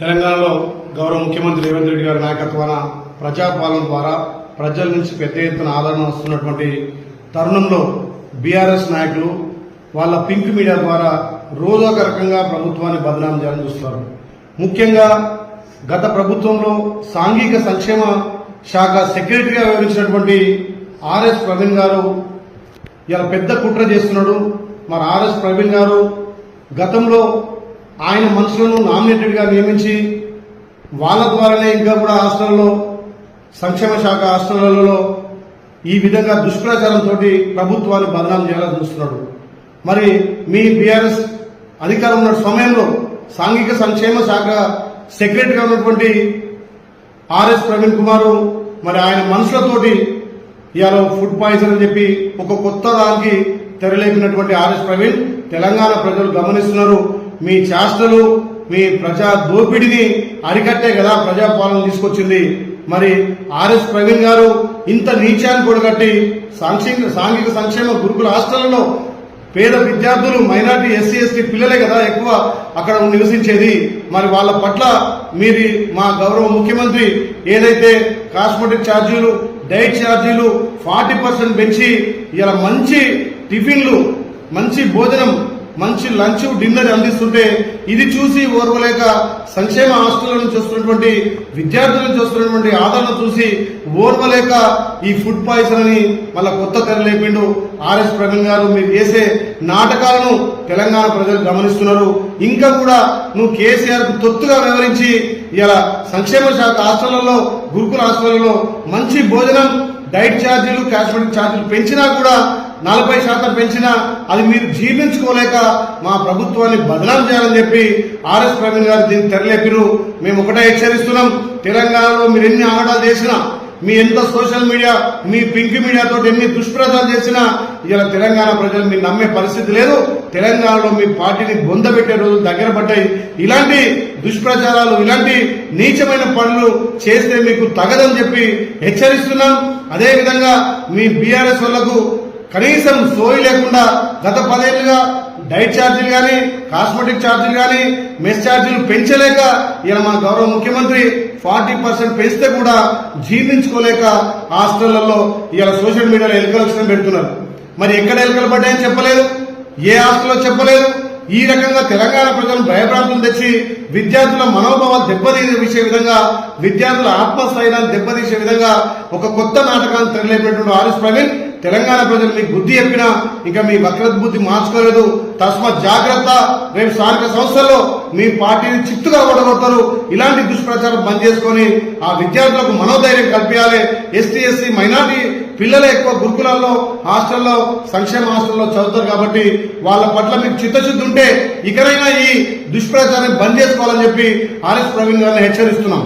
తెలంగాణలో గౌరవ ముఖ్యమంత్రి రేవంత్ రెడ్డి గారి నాయకత్వాన ప్రజాపాలన ద్వారా ప్రజల నుంచి పెద్ద ఎత్తున ఆదరణ వస్తున్నటువంటి తరుణంలో బీఆర్ఎస్ నాయకులు వాళ్ళ పింక్ మీడియా ద్వారా రోజు ఒక రకంగా ప్రభుత్వాన్ని బదనాం చేయాలని చూస్తారు ముఖ్యంగా గత ప్రభుత్వంలో సాంఘిక సంక్షేమ శాఖ సెక్రటరీగా వివరించినటువంటి ఆర్ఎస్ ప్రవీణ్ గారు ఇలా పెద్ద కుట్ర చేస్తున్నాడు. మరి ఆర్ఎస్ ప్రవీణ్ గారు గతంలో ఆయన మనుషులను నామినేటెడ్గా నియమించి వాళ్ళ ద్వారానే ఇంకా కూడా హాస్టల్లో సంక్షేమ శాఖ హాస్టళ్ళలో ఈ విధంగా దుష్ప్రచారంతో ప్రభుత్వాన్ని బదనాం చేయాలని చూస్తున్నాడు. మరి మీ బీఆర్ఎస్ అధికారం ఉన్న సమయంలో సాంఘిక సంక్షేమ శాఖ సెక్రటరీగా ఉన్నటువంటి ఆర్ఎస్ ప్రవీణ్ కుమార్ మరి ఆయన మనుషులతోటి ఇవాళ ఫుడ్ పాయిజన్ అని చెప్పి ఒక కొత్త దానికి తెరలేపినటువంటి ఆర్ఎస్ ప్రవీణ్ తెలంగాణ ప్రజలు గమనిస్తున్నారు. మీ చేష్టలు మీ ప్రజా దోపిడిని అరికట్టే కదా ప్రజాపాలన తీసుకొచ్చింది. మరి ఆర్ఎస్ ప్రవీణ్ గారు ఇంత నీచాన్ని కూడగట్టి సాంఘిక సాంఘిక సంక్షేమ గురుకుల హాస్టళ్ళలో పేద విద్యార్థులు మైనార్టీ ఎస్సీ ఎస్టీ పిల్లలే కదా ఎక్కువ అక్కడ నివసించేది. మరి వాళ్ళ పట్ల మీది మా గౌరవ ముఖ్యమంత్రి ఏదైతే కాస్మెటిక్ ఛార్జీలు డైట్ ఛార్జీలు ఫార్టీ పర్సెంట్ పెంచి ఇలా మంచి టిఫిన్లు మంచి భోజనం మంచి లంచ్ డిన్నర్ అందిస్తుంటే ఇది చూసి ఓర్వలేక సంక్షేమ హాస్టళ్ళను నుంచి వస్తున్నటువంటి చూస్తున్నటువంటి నుంచి ఆదరణ చూసి ఓర్వలేక ఈ ఫుడ్ పాయిజన్ అని మళ్ళా కొత్త తెర లేపిండు. ఆర్ఎస్ ప్రవీణ్ గారు మీరు చేసే నాటకాలను తెలంగాణ ప్రజలు గమనిస్తున్నారు. ఇంకా కూడా నువ్వు కేసీఆర్కు తొత్తుగా వివరించి ఇలా సంక్షేమ శాఖ హాస్టళ్ళలో గురుకుల హాస్టళ్ళలో మంచి భోజనం డైట్ ఛార్జీలు కాస్మెటిక్ ఛార్జీలు పెంచినా కూడా నలభై శాతం పెంచినా అది మీరు జీర్ణించుకోలేక మా ప్రభుత్వాన్ని బదనాం చేయాలని చెప్పి ఆర్ఎస్ ప్రవీణ్ గారు దీన్ని తెరలేపిరు. మేము ఒకటే హెచ్చరిస్తున్నాం. తెలంగాణలో మీరు ఎన్ని ఆగడాలు చేసినా మీ ఎంత సోషల్ మీడియా మీ పింక్ మీడియాతో ఎన్ని దుష్ప్రచారం చేసినా ఇలా తెలంగాణ ప్రజలు మీరు నమ్మే పరిస్థితి లేదు. తెలంగాణలో మీ పార్టీని బొందబెట్టే రోజులు దగ్గర పడ్డాయి. ఇలాంటి దుష్ప్రచారాలు ఇలాంటి నీచమైన పనులు చేస్తే మీకు తగదని చెప్పి హెచ్చరిస్తున్నాం. అదేవిధంగా మీ బీఆర్ఎస్ వాళ్ళకు కనీసం సోయి లేకుండా గత పదేళ్ళుగా డైట్ ఛార్జీలు కానీ కాస్మెటిక్ ఛార్జీలు కానీ మెస్ ఛార్జీలు పెంచలేక ఇలా మా గౌరవ ముఖ్యమంత్రి ఫార్టీ పర్సెంట్ పెంచితే కూడా జీర్ణించుకోలేక హాస్టళ్ళలో ఇలా సోషల్ మీడియాలో ఎలుకలు పెడుతున్నారు. మరి ఎక్కడ ఎలుకలు పడ్డాయని చెప్పలేదు? ఏ హాస్టల్లో చెప్పలేదు? ఈ రకంగా తెలంగాణ ప్రజలను భయభ్రాంతులు తెచ్చి విద్యార్థుల మనోభావాలు దెబ్బతీసే విధంగా విద్యార్థుల ఆత్మస్థైర్యాన్ని దెబ్బతీసే విధంగా ఒక కొత్త నాటకాన్ని తెరలేపినటువంటి ఆర్ఎస్ ప్రవీణ్ తెలంగాణ ప్రజలు మీకు బుద్ధి చెప్పినా ఇంకా మీ వక్రద్బుద్ధి మార్చుకోలేదు. తస్మాత్ జాగ్రత్త. రేపు స్థానిక సంస్థల్లో మీ పార్టీని చిత్తుగా ఓడగొడతారు ఇలాంటి దుష్ప్రచారం బంద్ చేసుకొని ఆ విద్యార్థులకు మనోధైర్యం కల్పించాలి. ఎస్టీ ఎస్సీ మైనార్టీ పిల్లలు ఎక్కువ గురుకులాల్లో హాస్టల్లో సంక్షేమ హాస్టల్లో చదువుతారు కాబట్టి వాళ్ళ పట్ల మీకు చిత్తశుద్ధి ఉంటే ఇకనైనా ఈ దుష్ప్రచారాన్ని బంద్ చేసుకోవాలని చెప్పి ఆర్ఎస్ ప్రవీణ్ గారిని హెచ్చరిస్తున్నాం.